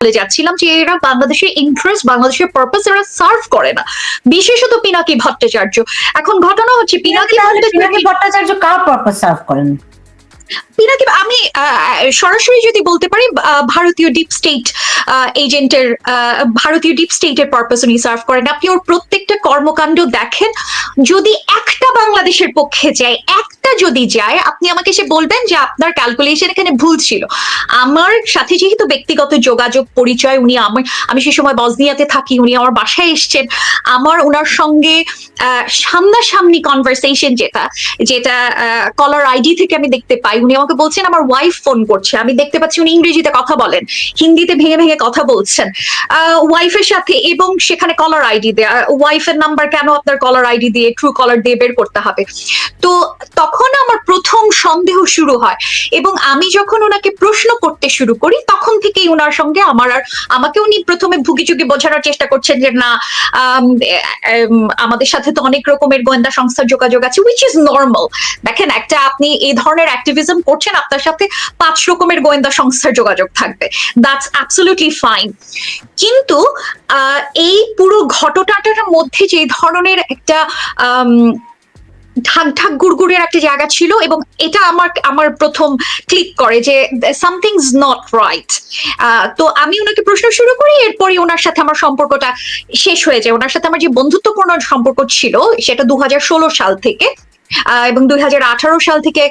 বলে যাচ্ছিলাম যে এরা বাংলাদেশের ইন্টারেস্ট বাংলাদেশের পারপাস এরা সার্ভ করে না। বিশেষত পিনাকি ভট্টাচার্য। এখন ঘটনা হচ্ছে পিনাকি ভট্টাচার্য কার পারপাস সার্ভ করেন? পিনাকি আমি সরাসরি যদি বলতে পারি ভারতীয় ডিপ স্টেট এজেন্টের ভারতীয় ডিপ স্টেটের পারপাস উনি সার্ভ করেন। আপনি ওর প্রত্যেকটা কর্মকাণ্ড দেখেন, যদি একটা বাংলাদেশের পক্ষে যায়, একটা যদি যায়, আপনি আমাকে সে বলবেন যে আপনার ক্যালকুলেশন এখানে ভুল ছিল। আমার সাথে যেহেতু ব্যক্তিগত যোগাযোগ, পরিচয়, উনি আমার আমি সে সময় বজনিয়াতে থাকি, উনি আমার বাসায় এসছেন। আমার ওনার সঙ্গে সামনাসামনি কনভারসেশন যেটা যেটা কলার আইডি থেকে আমি দেখতে পাই উনি আমাকে বলছেন আমার ওয়াইফ ফোন করছে। আমি দেখতে পাচ্ছি উনি ইংরেজিতে কথা বলেন হিন্দিতে ভেঙে ভেঙে কথা বলছেন। ওয়াইফের সাথে এবং সেখানে কলার আইডি দেয়া ওয়াইফের নাম্বার কেন আপনার কলার আইডি দিয়ে ট্রু কলার দিয়ে বের করতে হবে? তো তখন আমার প্রথম সন্দেহ শুরু হয় এবং আমি যখন ওনাকে প্রশ্ন করতে শুরু করি তখন থেকেই ওনার সঙ্গে আমার আর আমাকে উনি প্রথমে ভুগি চুগি বোঝানোর চেষ্টা করছেন যে না আম, আমাদের সাথে তো অনেক রকমের গোয়েন্দা সংস্থার যোগাযোগ আছে উইচ ইজ নর্মাল দেখেন একটা আপনি এই ধরনের অ্যাক্টিভিজম করছেন, আপনার সাথে পাঁচ রকমের গোয়েন্দা সংস্থার যোগাযোগ থাকবে। দ্যাটস অ্যাবসলিউটলি ফাইন কিন্তু এই পুরো ঘটনাটার মধ্যে যে ধরনের একটা ঢাক ঢাক গুড়গুড়ের একটা জায়গা ছিল এবং এটা আমার আমার প্রথম ক্লিক করে যে সামথিং ইজ নট রাইট তো আমি ওনাকে প্রশ্ন শুরু করি এরপরে ওনার সাথে আমার সম্পর্কটা শেষ হয়ে যায়। ওনার সাথে আমার যে বন্ধুত্বপূর্ণ সম্পর্ক ছিল, সেটা দু হাজার ষোলো সাল থেকে। এবং দুই হাজার আঠারো সাল থেকে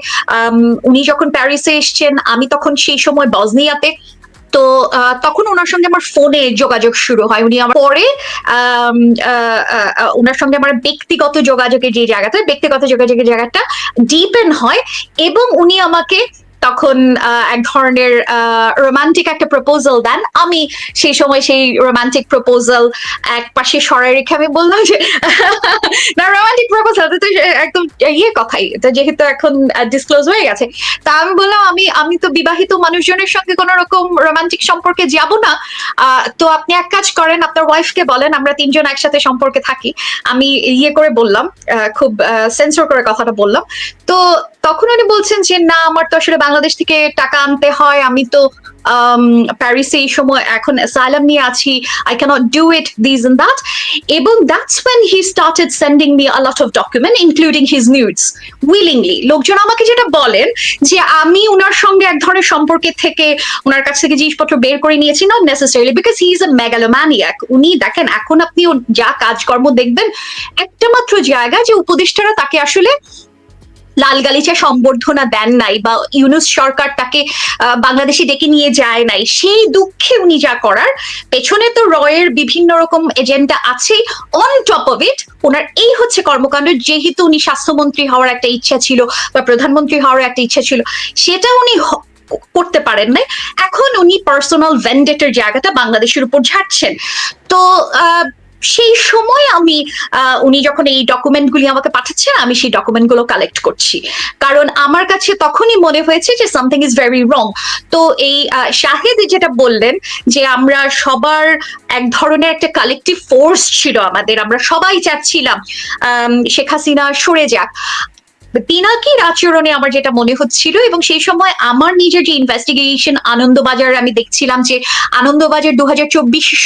উনি যখন প্যারিসে এসছেন, আমি তখন সেই সময় বজনিয়াতে তো তখন ওনার সঙ্গে আমার ফোনে যোগাযোগ শুরু হয়। উনি আমার পরে ওনার সঙ্গে আমার ব্যক্তিগত যোগাযোগের যে জায়গাটা, ব্যক্তিগত যোগাযোগের জায়গাটা ডিপেন্ড হয় এবং উনি আমাকে তখন এক ধরনের রোমান্টিক একটা প্রপোজাল দেন। আমি সেই সময় সেই রোমান্টিক প্রপোজাল এক পাশে সরাই রেখে আমি বললাম যে, না রোমান্টিক প্রপোজাল তো একদম ইয়ে কথাই। তো যেহেতু এখন ডিসক্লোজ হয়ে গেছে। তা আমি বললাম, আমি আমি তো বিবাহিত মানুষজনের সঙ্গে কোনো রকম রোমান্টিক সম্পর্কে যাব না। তো আপনি এক কাজ করেন, আপনার ওয়াইফকে বলেন, আমরা তিনজন একসাথে সম্পর্কে থাকি। আমি ইয়ে করে বললাম খুব সেন্সর করে কথাটা বললাম। তো তখন উনি বলছেন যে, না, আমার তো আসলে বাংলাদেশ থেকে টাকা আনতে হয়। আমি তো প্যারিসে এই সময় এখন অ্যাসাইলাম নিয়ে আছি। I can't do it this and that এবং that's when he started sending me a lot of document including his nudes willingly লোকজন আমাকে যেটা বলেন যে, আমি উনার সঙ্গে এক ধরনের সম্পর্কে থেকে ওনার কাছ থেকে জিনিসপত্র বের করে নিয়েছি not necessarily because he is a megalomaniac উনি দেখেন, এখন আপনি যা কাজকর্ম দেখবেন, একটা মাত্র জায়গা যে উপদেষ্টারা তাকে আসলে লাল গালিচা সম্বর্ধনা দেন নাই বা ইউনুস সরকার তাকে বাংলাদেশে ডেকে নিয়ে যায় নাই সেই দুঃখে উনি যা করার পেছনে তো রয়ের বিভিন্ন রকম এজেন্ডা আছে অন টপ অফ ইট ওনার এই হচ্ছে কর্মকাণ্ড যেহেতু উনি স্বাস্থ্যমন্ত্রী হওয়ার একটা ইচ্ছা ছিল বা প্রধানমন্ত্রী হওয়ার একটা ইচ্ছা ছিল সেটা উনি করতে পারেন নাই এখন উনি পার্সোনাল ভেন্ডেটের জায়গাটা বাংলাদেশের উপর ঝাড়ছেন। তো আহ, সেই সময় আমি উনি যখন এই ডকুমেন্টগুলি আমাকে পাঠাচ্ছেন, আমি সেই ডকুমেন্টগুলো কালেক্ট করছি। কারণ আমার কাছে তখনই মনে হয়েছে যে সামথিং ইজ ভেরি রং তো এই শাহেদ যেটা বললেন যে আমরা সবার এক ধরনের একটা কালেকটিভ ফোর্স ছিল আমাদের, আমরা সবাই চাচ্ছিলাম শেখ হাসিনা সরে যাক। পিনাকির আচরণে আমার যেটা মনে হচ্ছিল এবং সেই সময় আমার নিজের যে ইনভেস্টিগেশন আনন্দবাজার আমি দেখছিলাম যে আনন্দবাজার দু হাজার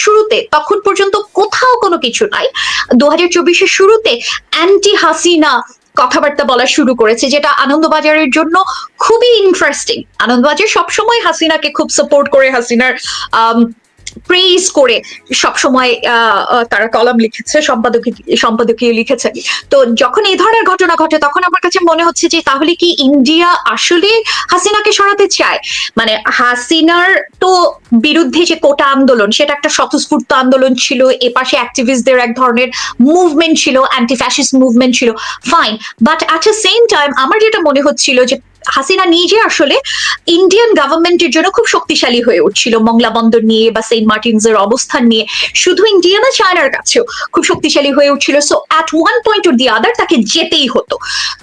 শুরুতে তখন পর্যন্ত কোথাও কোনো কিছু নাই। দু হাজার চব্বিশের শুরুতে অ্যান্টি হাসিনা কথাবার্তা বলা শুরু করেছে, যেটা আনন্দবাজারের জন্য খুবই ইন্টারেস্টিং আনন্দবাজার সবসময় হাসিনাকে খুব সাপোর্ট করে হাসিনার প্রেজ করে সবসময় আহ, আহ, তারা কলাম লিখেছে সম্পাদকীয় সম্পাদকীয় লিখেছে। তো যখন এই ধরনের ঘটনা ঘটে তখন আমার কাছে মনে হচ্ছে যে তাহলে কি ইন্ডিয়া আসলে হাসিনাকে সরাতে চায়? মানে হাসিনার তো বিরুদ্ধে যে কোটা আন্দোলন সেটা একটা স্বতঃস্ফূর্ত আন্দোলন ছিল এপাশে অ্যাক্টিভিস্টদের এক ধরনের মুভমেন্ট ছিল অ্যান্টি ফ্যাসিস্ট মুভমেন্ট ছিল fine but at the same time আমার যেটা মনে হচ্ছিল যে হাসিনা নিজে আসলে ইন্ডিয়ান গভর্নমেন্টের জন্য খুব শক্তিশালী হয়ে উঠছিল। মংলা বন্দর নিয়ে বা সেন্ট মার্টিনস এর অবস্থান নিয়ে। শুধু ইন্ডিয়া না চায়নার কাছেও খুব শক্তিশালী হয়ে উঠছিল। So at one point or the other তাকে যেতেই হতো।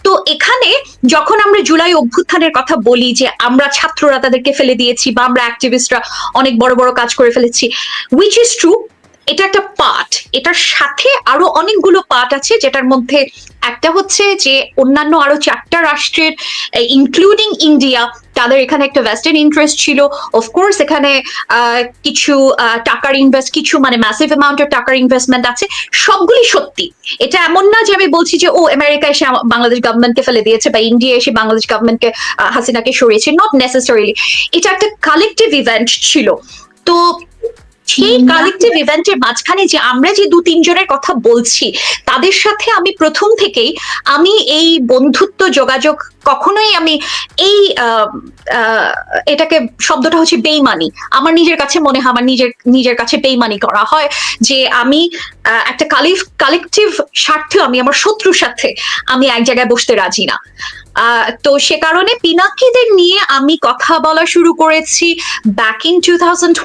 তো এখানে যখন আমরা জুলাই অভ্যুত্থানের কথা বলি যে আমরা ছাত্ররা তাদেরকে ফেলে দিয়েছি বা আমরা অ্যাক্টিভিস্টরা অনেক বড় বড় কাজ করে ফেলেছি উইচ ইজ ট্রু এটা একটা পার্ট এটার সাথে আরও অনেকগুলো পার্ট আছে, যেটার মধ্যে একটা হচ্ছে যে অন্যান্য আরও চারটা রাষ্ট্রের ইনক্লুডিং ইন্ডিয়া তাদের এখানে একটা ওয়েস্টার্ন ইন্টারেস্ট ছিল। অফকোর্স এখানে কিছু টাকার ইনভেস্ট কিছু মানে ম্যাসিভ অ্যামাউন্টের টাকার ইনভেস্টমেন্ট আছে। সবগুলি সত্যি। এটা এমন না যে আমি বলছি যে, ও আমেরিকা এসে বাংলাদেশ গভর্নমেন্টকে ফেলে দিয়েছে বা ইন্ডিয়া এসে বাংলাদেশ গভর্নমেন্টকে হাসিনাকে সরিয়েছে। নট নেসেসারিলি এটা একটা কালেকটিভ ইভেন্ট ছিল। তো সেই। কালেকটিভ ইভেন্টের মাঝখানে যে আমরা যে দু তিনজনের কথা বলছি তাদের সাথে আমি প্রথম থেকেই আমি এই বন্ধুত্ব যোগাযোগ কখনোই আমি এই এটাকে শব্দটা হচ্ছে বেইমানি আমার নিজের কাছে মনে হয় আমার নিজের নিজের কাছে বেইমানি করা হয় যে আমি আহ, একটা কালেক্টিভ স্বার্থে আমি আমার শত্রুর সাথে আমি এক জায়গায় বসতে রাজি না তো সে কারণে পিনাকিদের নিয়ে আমি কথা বলা শুরু করেছি back in two thousand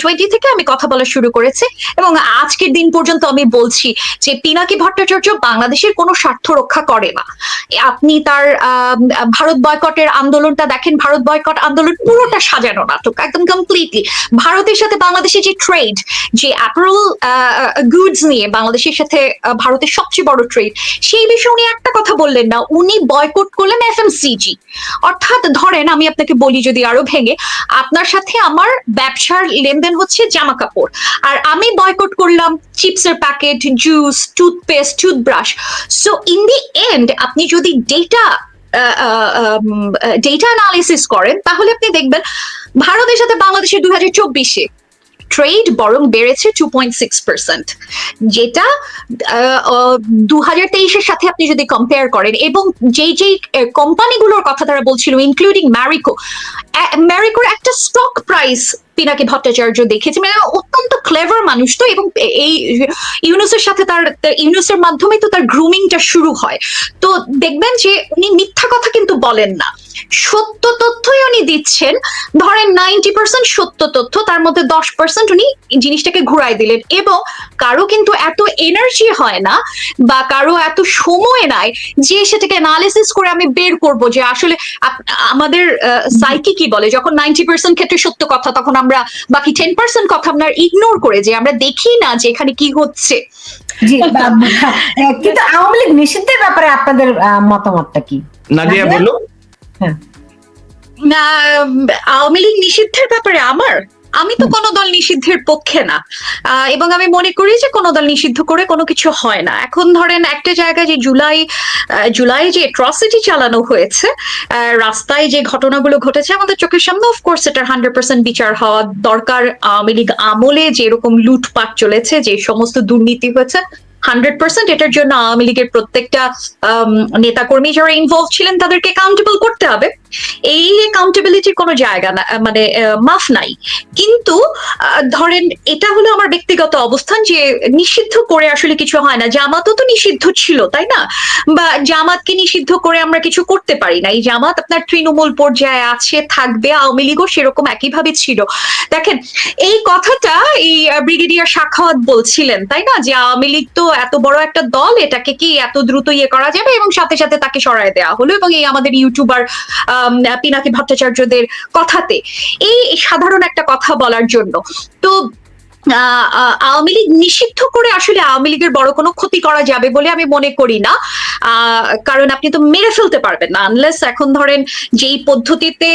twenty থেকে আমি কথা বলা শুরু করেছি এবং আজকের দিন পর্যন্ত আমি বলছি যে পিনাকি ভট্টাচার্য বাংলাদেশের কোনো স্বার্থ রক্ষা করে না। আপনি তার ভারত বয়কটের আন্দোলনটা দেখেন, ভারত বয়কট আন্দোলন পুরোটা সাজানো নাটক একদম কমপ্লিটলি ভারতের সাথে বাংলাদেশের যে ট্রেড যে অ্যাপারেল গুডস নিয়ে বাংলাদেশের সাথে ভারতের সবচেয়ে বড় ট্রেড সেই বিষয়ে উনি একটা কথা বললেন না, উনি বয়কট করলেন এফএমসিজি অর্থাৎ ধরেন আমি আপনাকে বলি যদি আরও ভেঙে, আপনার সাথে আমার ব্যবসার লেনদেন হচ্ছে জামা কাপড়। আর আমি বয়কট করলাম চিপসের packet juice toothpaste toothbrush so in the end আপনি যদি ডেটা ডেটা অ্যানালিসিস করেন, তাহলে আপনি দেখবেন, ভারতের সাথে বাংলাদেশের দুই হাজার চব্বিশে ট্রেড বরং বেড়েছে টু পয়েন্ট সিক্স পার্সেন্ট যেটা দু হাজার তেইশের সাথে আপনি যদি কম্পেয়ার করেন এবং যেই যেই কোম্পানিগুলোর কথা তারা বলছিল ইনক্লুডিং ম্যারিকো ম্যারিকোর একটা স্টক প্রাইস পিনাকি ভট্টাচার্য দেখেছি মানে অত্যন্ত ক্লেভার মানুষ তো এবং এই ইউনুসের সাথে তার ইউনুসের মাধ্যমে তো তার গ্রুমিংটা শুরু হয়। তো দেখবেন যে উনি মিথ্যা কথা কিন্তু বলেন না। সত্য তথ্যই উনি দিচ্ছেন। ধরেন নাইনটি পার্সেন্ট সত্য তথ্য তার মধ্যে দশ পার্সেন্ট উনি জিনিসটাকে ঘুরাই দিলেন। এবং কারও কিন্তু এত এনার্জি হয় না বা কারও এত সময় নাই যে সেটাকে অ্যানালিসিস করে আমি বের করব যে আসলে আমাদের সাইকি কি বলে? যখন নাইনটি পার্সেন্ট ক্ষেত্রে সত্য কথা তখন আমরা বাকি টেন পার্সেন্ট কথা আমরা ইগনোর করে যে আমরা দেখি না যে এখানে কি হচ্ছে। জি কিন্তু আওয়ামী লীগ নিষিদ্ধের ব্যাপারে আপনাদের আহ, মতামতটা কি? নাদিয়া নাদিয়া? হ্যাঁ। না আওয়ামী লীগ নিষিদ্ধের ব্যাপারে আমার? আমি তো কোনো দল নিষিদ্ধের পক্ষে না। এবং আমি মনে করি যে কোনো দল নিষিদ্ধ করে কোনো কিছু হয় না। এখন ধরেন একটা জায়গায় যে জুলাই জুলাই যে অ্যাট্রসিটি চালানো হয়েছে রাস্তায় যে ঘটনাগুলো ঘটেছে আমাদের চোখের সামনে অফকোর্স এটার হান্ড্রেড পার্সেন্ট বিচার হওয়া দরকার। আওয়ামী লীগ আমলে যেরকম লুটপাট চলেছে যে সমস্ত দুর্নীতি হয়েছে হান্ড্রেড পার্সেন্ট এটার জন্য আওয়ামী লীগের প্রত্যেকটা নেতা কর্মী যারা ইনভলভ ছিলেন তাদেরকে কাউন্টেবল করতে হবে। এই অ্যাকাউন্টেবিলিটির কোনো জায়গা না মানে আহ, মাফ নাই। কিন্তু আহ, ধরেন এটা হলো আমার ব্যক্তিগত অবস্থান যে নিষিদ্ধ করে আসলে কিছু হয় না। জামাতও তো নিষিদ্ধ ছিল তাই না? বা জামাতকে নিষিদ্ধ করে আমরা কিছু করতে পারি না। এই জামাত আপনার তৃণমূল পর্যায়ে আছে থাকবে আওয়ামী লীগও সেরকম একইভাবে ছিল। দেখেন এই কথাটা এই ব্রিগেডিয়ার সাখাওয়াত বলছিলেন তাই না? যে আওয়ামী লীগ তো এত বড় একটা দল এটাকে কি এত দ্রুত ইয়ে করা যাবে? এবং সাথে সাথে তাকে সরায় দেওয়া হলো। এবং এই আমাদের ইউটিউবার আম, পিনাকি ভট্টাচার্যদের কথাতে। এই সাধারণ একটা কথা বলার জন্য। তো আওয়ামী লীগ নিষিদ্ধ করে আসলে আওয়ামী লীগের বড় কোনো ক্ষতি করা যাবে বলে আমি মনে করি না। কারণ আপনি তো মেরে ফেলতে পারবেন না। আনলেস এখন ধরেন যেই পদ্ধতিতে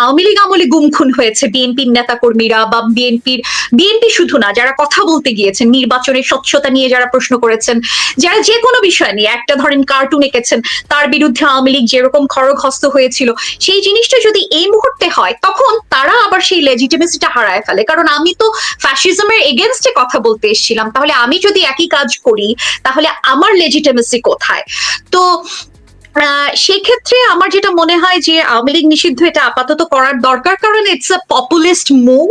আওয়ামী লীগ আমলে গুম খুন হয়েছে বিএনপির নেতা কর্মীরা বা বিএনপির, বিএনপি শুধু না, যারা কথা বলতে গিয়েছেন, নির্বাচনের স্বচ্ছতা নিয়ে যারা প্রশ্ন করেছেন, যারা যে কোনো বিষয় নিয়ে, একটা ধরেন কার্টুন এঁকেছেন, তার বিরুদ্ধে আওয়ামী লীগ যেরকম খড়গহস্ত হয়েছিল, সেই জিনিসটা যদি এই মুহূর্তে হয়, তখন তারা আবার সেই লেজিটিমেসিটা হারায় ফেলে। কারণ আমি তো ফ্যাসিজমের এগেনস্টে কথা বলতে এসেছিলাম। তাহলে আমি যদি একই কাজ করি, তাহলে আমার লেজিটেমেসি কোথায়? তো সেক্ষেত্রে আমার যেটা মনে হয় যে আওয়ামী লীগ নিষিদ্ধ এটা আপাতত করার দরকার কারণ ইটস আ পপুলিস্ট মুভ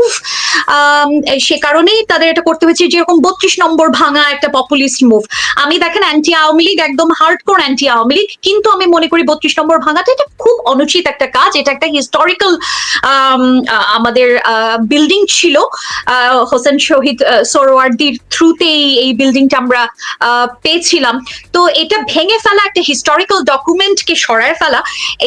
সে কারণেই তাদের এটা করতে হয়েছে যেরকম বত্রিশ নম্বর ভাঙা একটা পপুলিস্ট মুভ আমি দেখেন অ্যান্টি আওয়ামী লীগ একদম hard core anti Awami League কিন্তু আমি মনে করি বত্রিশ নম্বর ভাঙাটা এটা খুব অনুচিত একটা কাজ। এটা একটা হিস্টোরিক্যাল আমাদের বিল্ডিং ছিল। হোসেন শহীদ আহ, সোহরাওয়ার্দীর থ্রুতেই এই বিল্ডিংটা আমরা পেয়েছিলাম। তো এটা ভেঙে ফেলা একটা হিস্টোরিক্যাল ডকুমেন্ট মনুমেন্টকে সরায় ফেলা,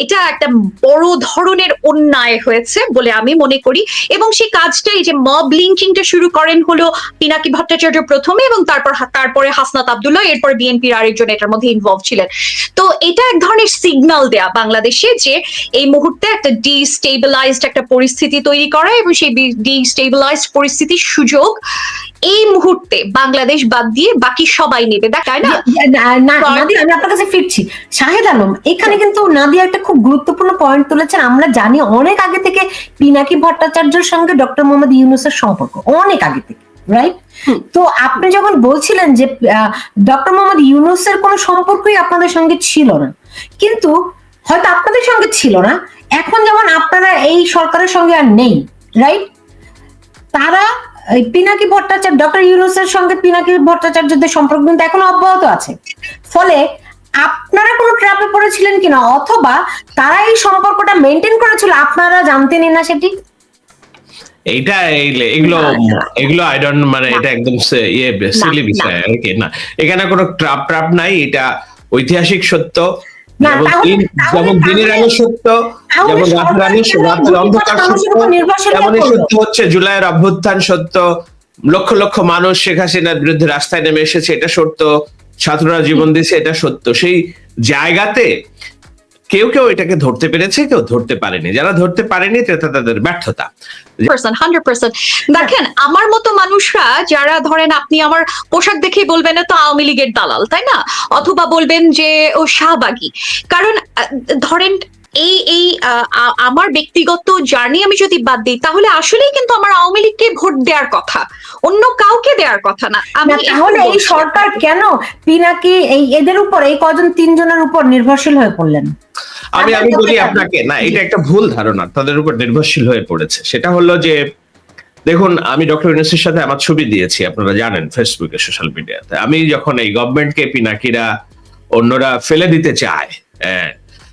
এটা একটা বড় ধরনের অন্যায় হয়েছে বলে আমি মনে করি। এবং সেই কাজটা, এই যে মব লিঙ্কিংটা শুরু করেন হলো পিনাকি ভট্টাচার্য প্রথমে এবং তারপর তারপরে হাসনাত আব্দুল্লাহ, এরপর বিএনপির আরেকজন এটার মধ্যে ইনভলভ ছিলেন। তো এটা এক ধরনের সিগন্যাল দেয়া বাংলাদেশে যে এই মুহূর্তে একটা ডিস্টেবিলাইজড একটা পরিস্থিতি তৈরি করা এবং সেই ডিস্টেবিলাইজড পরিস্থিতির সুযোগ এই মুহূর্তে বাংলাদেশ বাদ দিয়ে বাকি সবাই নেবে দেখ তাই না? নাদিয়া আমি আপনার কাছে ফিরছি। শাহেদ আলম এখানে কিন্তু নাদিয়া একটা খুব গুরুত্বপূর্ণ পয়েন্ট তুলেছেন। আমরা জানি অনেক আগে থেকে পিনাকি ভট্টাচার্যের সঙ্গে ডক্টর মোহাম্মদ ইউনুসের সম্পর্ক অনেক আগে থেকে রাইট তো আপনি যখন বলছিলেন যে ডক্টর মোহাম্মদ ইউনুসের কোনো সম্পর্কই আপনাদের সঙ্গে ছিল না কিন্তু হয়তো আপনাদের সঙ্গে ছিল না এখন যেমন আপনারা এই সরকারের সঙ্গে আর নেই রাইট তারা পিনাকি ভট্টাচার্য ডক্টর ইউনুসের সঙ্গে পিনাকি ভট্টাচার্যদের সম্পর্ক কিন্তু এখনও অব্যাহত আছে। ফলে আপনারা কোনো ট্র্যাপে পড়েছিলেন কিনা অথবা তারা এই সম্পর্কটা মেনটেন করেছিল আপনারা জানতেনই না সেটি? এইটা এই- এগুলো এগুলো আই ডোন্ট মানে এটা একদম ইয়ে সিলি বিষয় আর কি না। এখানে কোনো ট্রাপ ট্রাপ নাই এটা ঐতিহাসিক সত্য। যেমন তাহলে- দিন তাহলে- যেমন দিনের আলো সত্য যেমন রাতের আলো রাতের অন্ধকার সত্য তেমনই সত্য হচ্ছে জুলাইয়ের অভ্যুত্থান সত্য। লক্ষ লক্ষ মানুষ শেখ হাসিনার বিরুদ্ধে রাস্তায় নেমে এসেছে এটা সত্য। ছাত্ররা জীবন দিয়েছে এটা সত্য। সেই জায়গাতে কেউ কেউ এটাকে ধরতে পেরেছে, কেউ ধরতে পারেনি। যারা ধরতে পারেনি তেতা তাদের ব্যর্থতা। দেখেন, আমার মতো মানুষরা, যারা ধরেন আপনি আমার পোশাক দেখেই বলবেন তো আওয়ামী লীগের দালাল, তাই না? অথবা বলবেন যে ও শাহবাগী। কারণ ধরেন এই এই আহ, আমার ব্যক্তিগত জার্নি আমি যদি বাদ দিই তাহলে আসলেই কিন্তু আমার আওয়ামী লীগকে ভোট দেওয়ার কথা। অন্য কাউকে দেওয়ার কথা না। আমি তাহলে এই সরকার কেন? পিনাকি এই এদের উপর এই কজন তিনজনের উপর নির্ভরশীল হয়ে পড়লেন? আমি আমি বলি আপনাকে না এটা একটা ভুল ধারণা তাদের উপর নির্ভরশীল হয়ে পড়েছে। সেটা হলো যে দেখুন আমি ডক্টর ইউনুসের সাথে আমার ছবি দিয়েছি আপনারা জানেন ফেসবুকে সোশ্যাল মিডিয়াতে আমি যখন এই গভর্নমেন্টকে পিনাকিরা অন্যরা ফেলে দিতে চায় হ্যাঁ,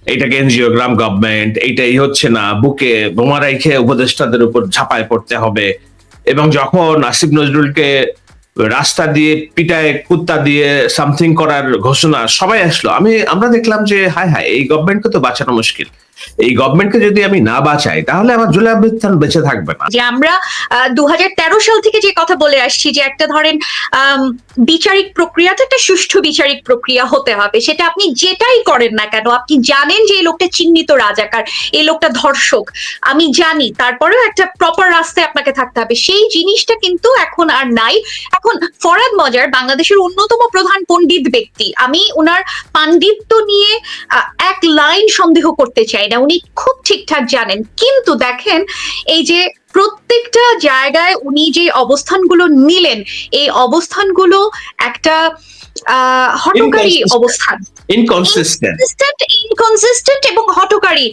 এইটাকে কেন্দ্রীয় গ্রাম গভর্নমেন্ট, এইটাই হচ্ছে না, বুকে বোমা রেখে উপদেষ্টাদের উপর ঝাঁপায় পড়তে হবে। এবং যখন আসিফ নজরুলকে রাস্তা দিয়ে পিটায়, কুত্তা দিয়ে সামথিং করার ঘোষণা সবাই আসলো, আমি, আমরা দেখলাম যে, হায় হায়, এই গভর্নমেন্টকে তো বাঁচানো মুশকিল। এই গভর্নমেন্টকে যদি আমি না বাঁচাই, তাহলে আমার জুলাই অভ্যুত্থান বেঁচে থাকবে না। যে আমরা দুহাজার তেরো সাল থেকে যে কথা বলে আসছি যে একটা ধরেন বিচারিক প্রক্রিয়াটা একটা সুষ্ঠু বিচারিক প্রক্রিয়া হতে হবে। সেটা আপনি যেটাই করেন না কেন, আপনি জানেন যে এই লোকটা চিহ্নিত রাজাকার, এই লোকটা ধর্ষক। আমি জানি, তারপরেও একটা প্রপার রাস্তায় আপনাকে থাকতে হবে। সেই জিনিসটা কিন্তু এখন আর নাই। এখন ফরাদ মজার বাংলাদেশের অন্যতম প্রধান পণ্ডিত ব্যক্তি। আমি ওনার পাণ্ডিত্য নিয়ে এক লাইন সন্দেহ করতে চাই। না উনি খুব ঠিকঠাক জানেন। কিন্তু দেখেন এই যে প্রত্যেকটা জায়গায় উনি যে অবস্থানগুলো নিলেন এই অবস্থানগুলো একটা হটকারী. অবস্থান। ইনকনসিস্টেন্ট ইনকনসিস্টেন্ট এবং হটকারী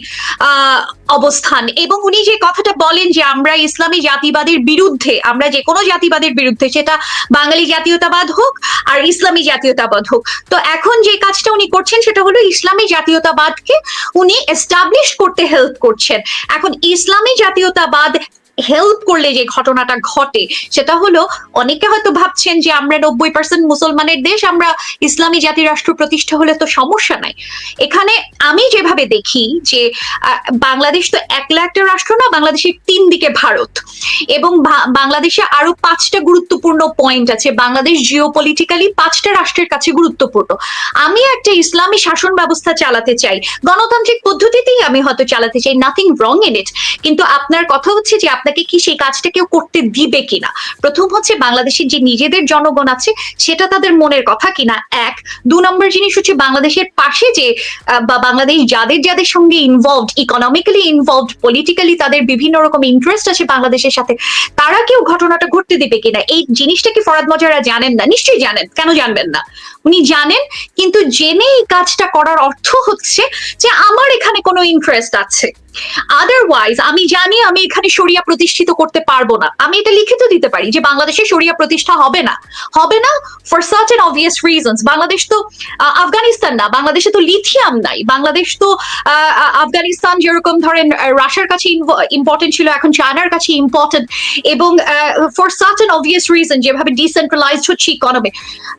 অবস্থান। এবং উনি যে কথাটা বলেন যে আমরা ইসলামী জাতিবাদের বিরুদ্ধে আমরা যে কোনো জাতিবাদের বিরুদ্ধে সেটা বাঙালি জাতীয়তাবাদ হোক আর ইসলামী জাতীয়তাবাদ হোক। তো এখন যে কাজটা উনি করছেন সেটা হলো ইসলামী জাতীয়তাবাদকে উনি এস্টাবলিশ করতে হেল্প করছেন। এখন ইসলামী জাতীয়তাবাদ হেল্প করলে যে ঘটনাটা ঘটে, সেটা হলো অনেকে হয়তো ভাবছেন যে আমরা নব্বই পার্সেন্ট মুসলমানের দেশ, আমরা ইসলামী জাতি রাষ্ট্র প্রতিষ্ঠা হলে তো সমস্যা নাই। এখানে আমি যেভাবে দেখি যে বাংলাদেশ তো একলা একটা রাষ্ট্র না, বাংলাদেশের তিন দিকে ভারত। এবং বাংলাদেশে আরও পাঁচটা গুরুত্বপূর্ণ পয়েন্ট আছে, বাংলাদেশ জিও পলিটিক্যালি পাঁচটা রাষ্ট্রের কাছে গুরুত্বপূর্ণ। আমি একটা ইসলামী শাসন ব্যবস্থা চালাতে চাই, গণতান্ত্রিক পদ্ধতিতেই আমি হয়তো চালাতে চাই নাথিং রং ইন ইট কিন্তু আপনার কথা হচ্ছে যে আপনাকে কি সেই কাজটা কেউ করতে দিবে কিনা? প্রথম হচ্ছে বাংলাদেশের যে নিজেদের জনগণ আছে, সেটা তাদের মনের কথা কিনা? এক। দু নম্বর জিনিস হচ্ছে বাংলাদেশের পাশে যে বা বাংলাদেশ যাদের যাদের সঙ্গে ইনভলভড ইকোনমিক্যালি ইনভলভড পলিটিক্যালি তাদের বিভিন্ন রকম ইন্টারেস্ট আছে বাংলাদেশের সাথে, তারা কেউ ঘটনাটা ঘটতে দিবে কিনা? এই জিনিসটা কি ফরাদ মজারা জানেন না? নিশ্চয়ই জানেন। কেন জানবেন না? উনি জানেন, কিন্তু জেনে এই কাজটা করার অর্থ হচ্ছে যে আমার এখানে কোনো ইন্টারেস্ট আছে। আদারওয়াইজ আমি জানি আমি এখানে শরিয়া প্রতিষ্ঠিত করতে পারব না। আমি এটা লিখিত দিতে পারি যে বাংলাদেশে শরিয়া প্রতিষ্ঠা হবে না। হবে না for search and obvious reasons Bangladesh তো আফগানিস্তান না। বাংলাদেশে তো লিথিয়াম নাই। বাংলাদেশ তো আফগানিস্তান যেরকম ধরেন রাশিয়ার কাছে ইম্পর্টেন্ট ছিল, এখন চায়নার কাছে ইম্পর্টেন্ট এবং for search and obvious reason যেভাবে ডিসেন্ট্রালাইজড হচ্ছে ইকোনমি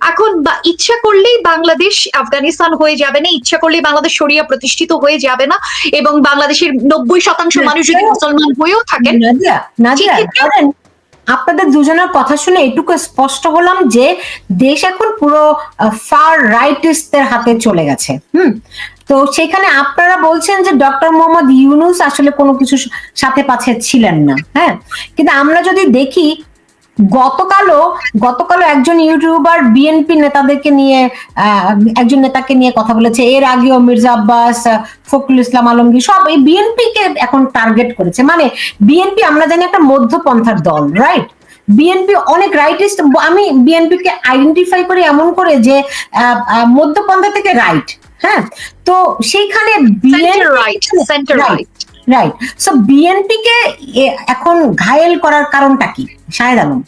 এখন বা- ইচ্ছা করলেই বাংলাদেশ আফগানিস্তান হয়ে যাবে না। ইচ্ছা করলেই বাংলাদেশ শরিয়া প্রতিষ্ঠিত হয়ে যাবে না। এবং বাংলাদেশের নব্বই শতাংশ মানুষ যদি মুসলমান হয়েও থাকেন ধরেন আপনাদের দুজনের কথা শুনে এটুকু স্পষ্ট হলাম যে দেশ এখন পুরো ফার রাইটিস্টদের হাতে চলে গেছে হুম? তো সেখানে আপনারা বলছেন যে ডক্টর মোহাম্মদ ইউনুস আসলে কোনো কিছু সাথে পাছে ছিলেন না হ্যাঁ? কিন্তু আমরা যদি দেখি গতকালও গতকালও একজন ইউটিউবার বিএনপি নেতাদেরকে নিয়ে একজন নেতাকে নিয়ে কথা বলেছে। এর আগেও মির্জা আব্বাস ফখরুল ইসলাম আলমগীর সব এই বিএনপি কে এখন টার্গেট করেছে। মানে বিএনপি আমরা জানি একটা মধ্যপন্থার দল রাইট বিএনপি অনেক রাইটিস্ট আমি বিএনপি কে আইডেন্টিফাই করি এমন করে যে মধ্যপন্থা থেকে রাইট হ্যাঁ? তো সেইখানে centre right centre right right so BNP কে এ- এখন ঘায়েল করার কারণটা কি? শাহেদ আলম।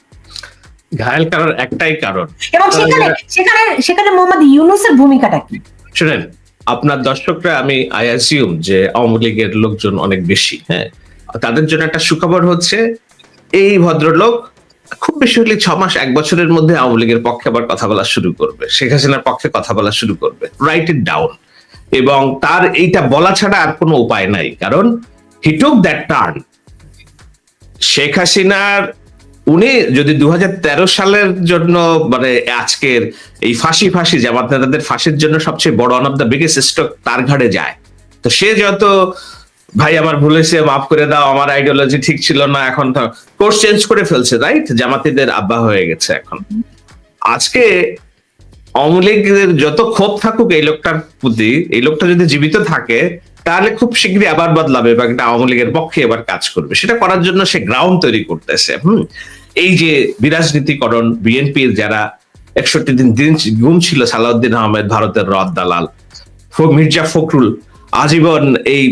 ঘায়াল করার একটাই কারণ। এবং সেখানে সেখানে সেখানে মোহাম্মদ ইউনুসের ভূমিকাটা কি? শুনেন আপনার দর্শকরা আমি আই অ্যাজিউম যে আওয়ামী লীগের লোকজন অনেক বেশি হ্যাঁ? তাদের জন্য একটা সুখবর হচ্ছে এই ভদ্রলোক খুব বেশি হলে ছ মাস এক বছরের মধ্যে আওয়ামী লীগের পক্ষে আবার কথা বলা শুরু করবে। শেখ হাসিনার পক্ষে কথা বলা শুরু করবে। রাইট ইট ডাউন এবং তার এইটা বলা ছাড়া আর কোনো উপায় নাই। কারণ he took that turn Sheikh হাসিনার, উনি যদি দুহাজার তেরো সালের জন্য মানে আজকের এই ফাঁসি ফাঁসি জামাত নেতাদের ফাঁসির জন্য সবচেয়ে বড় one of the biggest stock তার ঘাড়ে যায়। তো সে যত, ভাই, আমার ভুল হয়েছে, মাফ করে দাও, আমার আইডিওলজি ঠিক ছিল না, এখন কোর্স চেঞ্জ করে ফেলছে রাইট জামাতিদের আব্বা হয়ে গেছে এখন। আজকে আওয়ামী লীগের যত ক্ষোভ থাকুক এই লোকটার প্রতি, এই লোকটা যদি জীবিত থাকে, তাহলে খুব শীঘ্রই আবার বদলাবে বা একটা আওয়ামী লীগের পক্ষে এবার কাজ করবে। সেটা করার জন্য সে গ্রাউন্ড তৈরি করতেছে, হম? এই যে বিরাজনীতিকরণ, বিএনপির যারা একষট্টি দিন দিন গুম ছিল, সালাউদ্দিন আহমেদ, ভারতের রদ দালাল মির্জা ফখরুল, আজীবন এই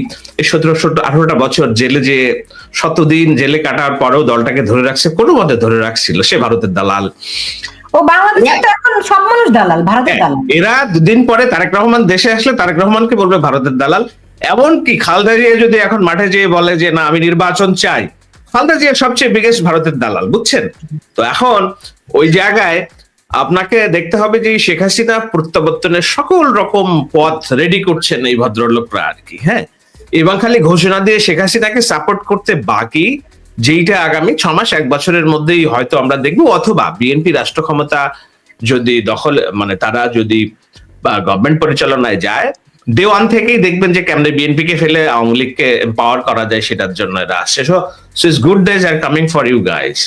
সতেরো আঠারোটা বছর জেলে যে শতদিন জেলে কাটার পরেও দলটাকে ধরে রাখছে, কোনো মতে ধরে রাখছিল, সে ভারতের দালাল। ও বাংলাদেশে তো এখন সব মানুষ দালাল ভারতের দালাল। এরা দুদিন পরে তারেক রহমান দেশে আসলে তারেক রহমানকে বলবে ভারতের দালাল। এমনকি খালদা জিয়া যদি এখন মাঠে যেয়ে বলে যে না আমি নির্বাচন চাই। খালদা জিয়া সবচেয়ে বিগেস্ট ভারতের দালাল বুঝছেন? তো এখন ওই জায়গায় আপনাকে দেখতে হবে যে শেখ হাসিনা প্রত্যাবর্তনের সকল রকম পথ রেডি করছেন এই ভদ্রলোকরা আর কি হ্যাঁ? এবং খালি ঘোষণা দিয়ে শেখ হাসিনাকে সাপোর্ট করতে বাকি যেইটা আগামী ছ মাস, এক বছরের মধ্যেই হয়তো আমরা দেখব, অথবা বিএনপি রাষ্ট্র ক্ষমতা যদি দখল মানে তারা যদি গভর্নমেন্ট পরিচালনায় যায়, দেওয়ান থেকেই দেখবেন যে কেমনে বিএনপি কে ফেলে আওয়ামী লীগকে এম্পাওয়ার করা যায় সেটার জন্য এরা আসছে। So it's good days are coming for you guys